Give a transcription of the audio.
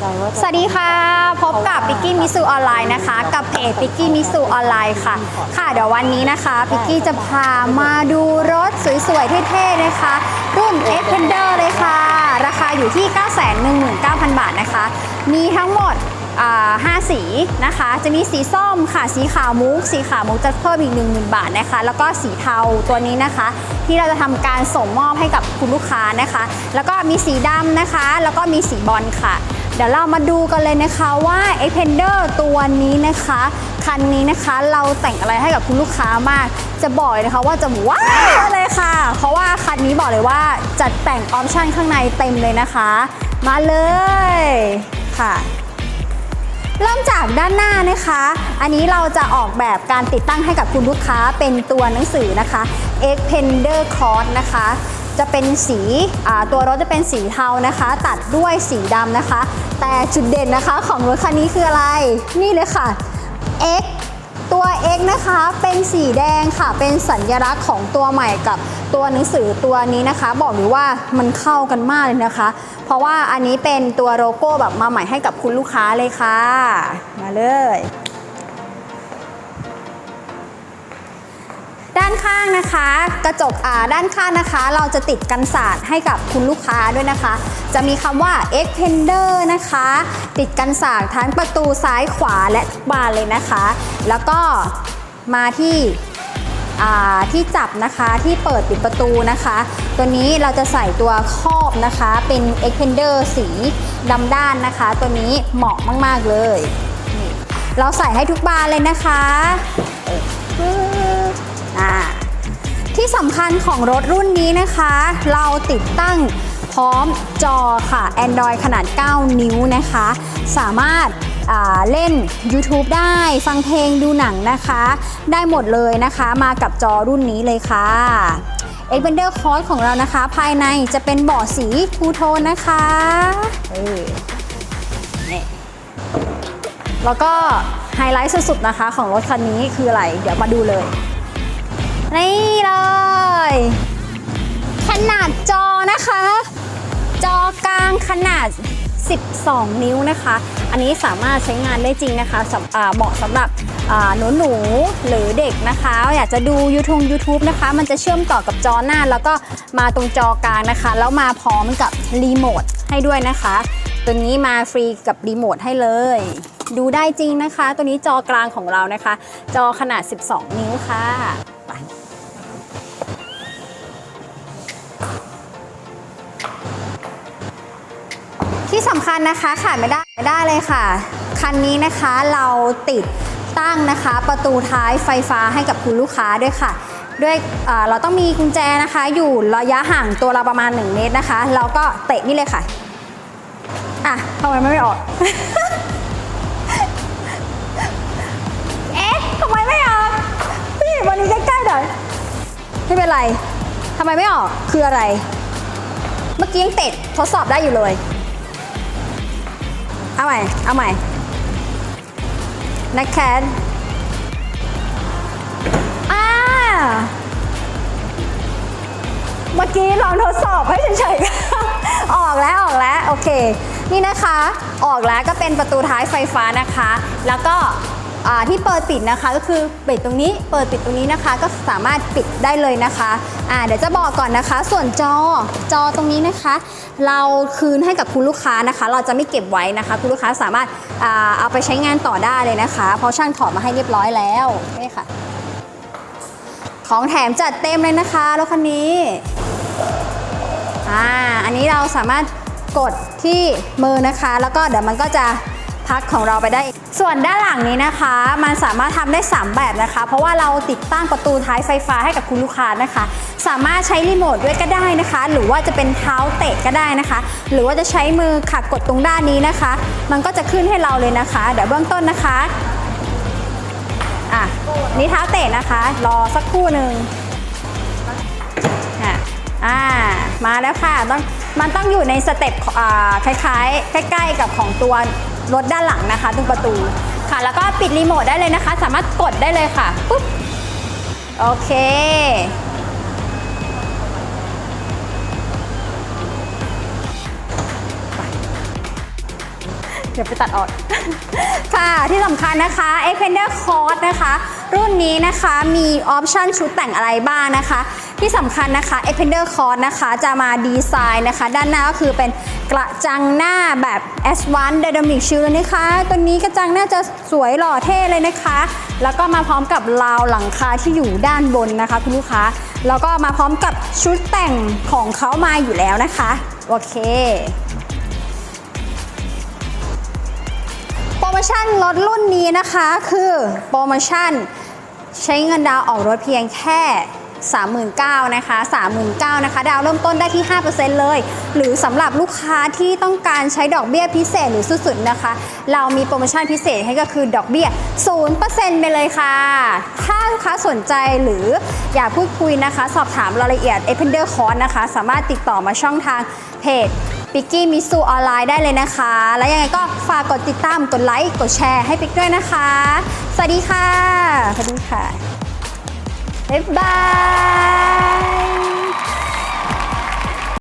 ใจว่าจะสวัสดีค่ะ พบกับปิกกี้มิสูออนไลน์นะคะ กับเพจปิกกี้มิสูออนไลน์ค่ะ ค่ะเดี๋ยววันนี้นะคะปิกกี้จะพามาดูรถสวยๆเท่ๆนะคะ รุ่น e x p e n d e r เลยค่ะ ราคาอยู่ที่ 919,000 บาทนะคะ มีทั้งหมดอ่าห้าสีนะคะ จะมีสีส้มค่ะ สีขาวมุก สีขาวมุกจะเพิ่มอีก 10,000 บาทนะคะ แล้วก็สีเทาตัวนี้นะคะ ที่เราจะทำการส่งมอบให้กับคุณลูกค้านะคะ แล้วก็มีสีดำนะคะ แล้วก็มีสีบอลค่ะ เดี๋ยวเรามาดูกันเลยนะคะว่า e x p e n d e r ตัวนี้นะคะ คันนี้นะคะเราแต่งอะไรให้กับคุณลูกค้ามาก จะบอกเลยนะคะว่าจะว้าวเลยค่ะ เพราะว่าคันนี้บอกเลยว่าจัดแต่งออปชั่นข้างในเต็มเลยนะคะ มาเลยค่ะเริ่มจากด้านหน้านะคะ อันนี้เราจะออกแบบการติดตั้งให้กับคุณลูกค้าเป็นตัวหนังสือนะคะ e x p e n d e r Cross นะคะ จะเป็นสีตัวรถจะเป็นสีเทานะคะ ตัดด้วยสีดำนะคะ แต่จุดเด่นนะคะของรถคันนี้คืออะไร นี่เลยค่ะ X ตัว X นะคะเป็นสีแดงค่ะ เป็นสัญลักษณ์ของตัวใหม่กับตัวหนังสือตัวนี้นะคะ บอกเลยว่ามันเข้ากันมากเลยนะคะ เพราะว่าอันนี้เป็นตัวโลโก้แบบมาใหม่ให้กับคุณลูกค้าเลยค่ะ มาเลย ด้านข้างนะคะ กระจกอ่าด้านข้างนะคะ เราจะติดกันศาสตร์ให้กับคุณลูกค้าด้วยนะคะ จะมีคำว่า e x p e n d e r นะคะ ติดกันศาสตร์ทั้งประตูซ้ายขวาและทุกบานเลยนะคะ แล้วก็มาที่อ่าที่จับนะคะที่เปิดปิดประตูนะคะ ตัวนี้เราจะใส่ตัวครอบนะคะเป็น e x p e n d e r สีดำด้านนะคะ ตัวนี้เหมาะมาก ๆ เลย เราใส่ให้ทุกบานเลยนะคะ อ่าที่สำคัญของรถรุ่นนี้นะคะ เราติดตั้งพร้อมจอค่ะ Android ขนาด 9 นิ้วนะคะ สามารถาเล่น YouTube ได้ฟังเพลงดูหนังนะคะ ได้หมดเลยนะคะ มากับจอรุ่นนี้เลยค่ะ e x p e n d e r Cross ของเรานะคะ ภายในจะเป็นเบาะสีทูโทนนะคะเน่แล้วก็ไฮไลท์สุดๆนะคะของรถคันนี้คืออะไร เดี๋ยวมาดูเลย นี่เลย ขนาดจอนะคะ จอกลางขนาด 12 นิ้วนะคะ อันนี้สามารถใช้งานได้จริงนะคะเหมาะสำหรับหนูหนูหรือเด็กนะคะ อยากจะดู YouTube YouTube นะคะ มันจะเชื่อมต่อกับจอหน้า แล้วก็มาตรงจอกลางนะคะ แล้วมาพร้อมกับรีโมทให้ด้วยนะคะ ตัวนี้มาฟรีกับรีโมทให้เลยดูได้จริงนะคะ ตัวนี้จอกลางของเรานะคะ จอขนาด 12 นิ้วค่ะ ที่สำคัญนะคะขาดไม่ได้ไม่ได้เลยค่ะ คันนี้นะคะเราติดตั้งนะคะ ประตูท้ายไฟฟ้าให้กับคุณลูกค้าด้วยค่ะ ด้วยเเราต้องมีกุญแจนะคะ อยู่ระยะห่างตัวเราประมาณ 1 เมตรนะคะ เราก็เตะนี่เลยค่ะ อะทำไมไม่ออก เอ๊ะทำไมไม่ออกพี่วันนี้ใกล้ๆหน่อยไม่เป็นไรทำไมไม่ออกคืออะไร เมื่อกี้ยังเตะทดสอบได้อยู่เลย เอาใหม่ เอาใหม่ นักแคทอ่าเมื่อกี้ลองทดสอบให้เฉยๆ ออกแล้วออกแล้วโอเค นี่นะคะ ออกแล้วก็เป็นประตูท้ายไฟฟ้านะคะ แล้วก็ที่เปิดปิดนะคะก็คือปิดตรงนี้ เปิดปิดตรงนี้นะคะ ก็สามารถปิดได้เลยนะคะ อ่าเดี๋ยวจะบอกก่อนนะคะ ส่วนจอจอตรงนี้นะคะ เราคืนให้กับคุณลูกค้านะคะ เราจะไม่เก็บไว้นะคะ คุณลูกค้าสามารถอาเอาไปใช้งานต่อได้เลยนะคะ เพราะช่างถอดมาให้เรียบร้อยแล้วนี่ค่ะ ของแถมจัดเต็มเลยนะคะรถคันนี้อ่าอันนี้เราสามารถกดที่มือนะคะ แล้วก็เดี๋ยวมันก็จะ พักของเราไปได้ ส่วนด้านหลังนี้นะคะ มันสามารถทำได้ 3 แบบนะคะ เพราะว่าเราติดตั้งประตูท้ายไฟฟ้าให้กับคุณลูกค้านะคะ สามารถใช้รีโมทด้วยก็ได้นะคะ หรือว่าจะเป็นเท้าเตะก็ได้นะคะ หรือว่าจะใช้มือขัดกดตรงด้านนี้นะคะ มันก็จะขึ้นให้เราเลยนะคะ เดี๋ยวเบื้องต้นนะคะอะนี่เท้าเตะนะคะ รอสักครู่หนึ่งอะอ่ามาแล้วค่ะต้องมันต้องอยู่ในสเต็ปคล้ายๆใกล้ๆกับของตัว รถด้านหลังนะคะตรงประตูค่ะ แล้วก็ปิดรีโมทได้เลยนะคะ สามารถกดได้เลยค่ะปุ๊บโอเคเดี๋ยวไปตัดออกค่ะที่สำคัญนะคะ e x p a n d e r Cord นะคะ รุ่นนี้นะคะมีออปชันชุดแต่งอะไรบ้างนะคะ ที่สำคัญนะคะ e x p a n d e r Cord นะคะจะมาดีไซน์นะคะ ด้านหน้าก็คือเป็นกระจังหน้าแบบ S1 Dynamic Shield เลยนะคะ ตัวนี้กระจังหน้าจะสวยหล่อเท่เลยนะคะ แล้วก็มาพร้อมกับราวหลังคาที่อยู่ด้านบนนะคะคุณลูกค้า แล้วก็มาพร้อมกับชุดแต่งของเขามาอยู่แล้วนะคะ โอเคโปรโมชั่นรถรุ่นนี้นะคะคือโปรโมชั่นใช้เงินดาวออกรถเพียงแค่ 39,000นะคะ39,000นะคะ ดาวเริ่มต้นได้ที่ 5%เลย หรือสำหรับลูกค้าที่ต้องการใช้ดอกเบี้ยพิเศษหรือสุดๆนะคะ เรามีโปรโมชั่นพิเศษให้ก็คือดอกเบี้ย 0%ไปเลยค่ะ ถ้าลูกค้าสนใจหรืออยากพูดคุยนะคะ สอบถามรายละเอียด e p e n d e r c o r s นะคะ สามารถติดต่อมาช่องทางเพจปิกกี้มิสูออนไลน์ได้เลยนะคะ แล้วยังไงก็ฝากกดติดตาม กดไลค์ กดแชร์ให้ปิกด้วยนะคะ สวัสดีค่ะ สวัสดีค่ะ 拜拜